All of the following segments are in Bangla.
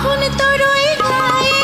তখন তোর গায়ে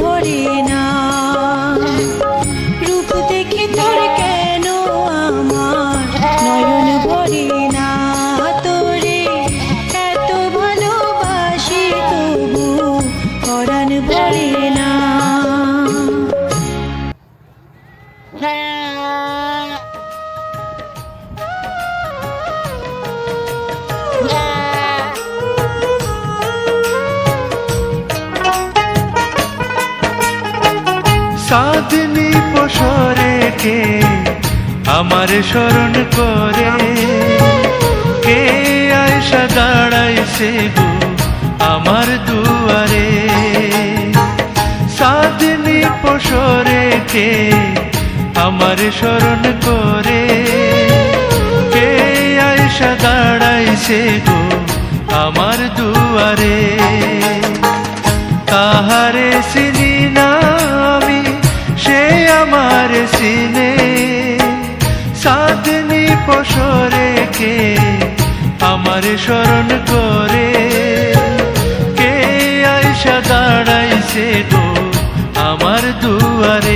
morina পশরে কে আমার স্মরণ করে? কে আয়সা দাঁড়াইছে গো আমার দুয়ারে? সাধনি পশরে কে আমার স্মরণ করে? কে আয়সা দাঁড়াইছে গো আমার দুয়ারে? তাহারে চিনি না আমি সে আমার সিনে সাধনি পশরে কে আমার স্মরণ করে? কে আয়সা দাঁড়াইছে গো আমার দুয়ারে?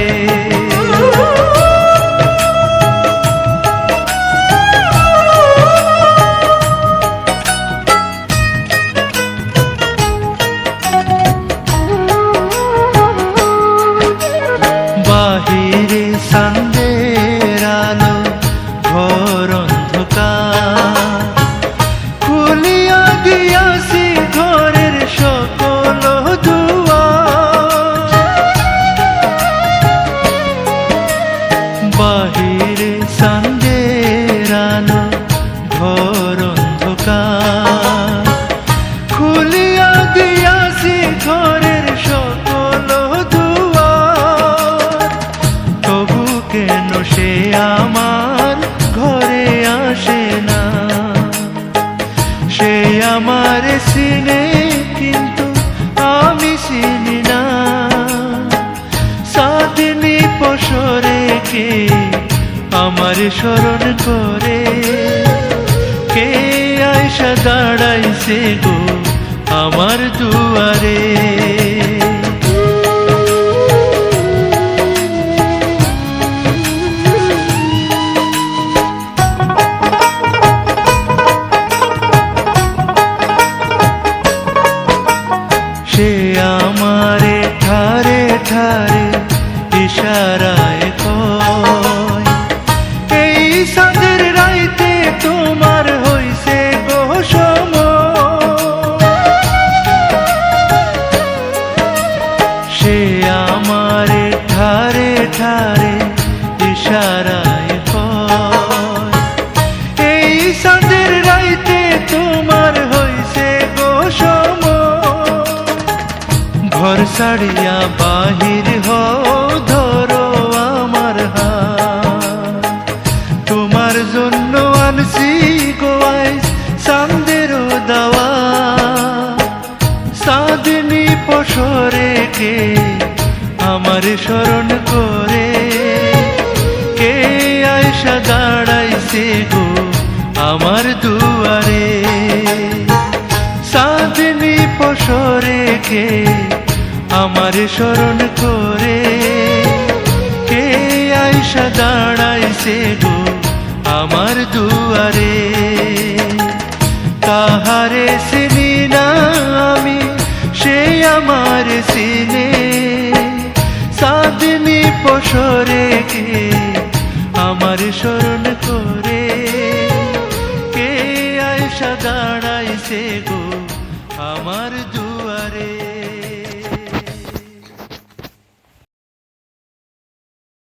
আমার সিনে কিন্তু আমি চিনি না। সাদিনী পশরে কে আমার স্মরণ করে? কে আয়সা দাঁড়াইছে গো আমার দুয়ারে? সে আমারে ঠারে ঠারে ইশারায় ঘর ছাড়িয়া বাহির হও, ধরো আমার তোমার জন্য আনছি গোয়াই সান্দের দাওয়া। সাদিনী পশরে কে আমার স্মরণ করে? কে আয়সা দাঁড়াইছে গো আমার দুয়ারে? সাদিনী পশরে কে আমার স্মরণ করে। কে আয়সা দাঁড়াইছে গো আমার দুয়ারে? তাহারে চিনি না আমি, সে আমার সিনে সাদিনী পশরে কে আমার স্মরণ করে? কে আয়সা দাঁড়াইছে গো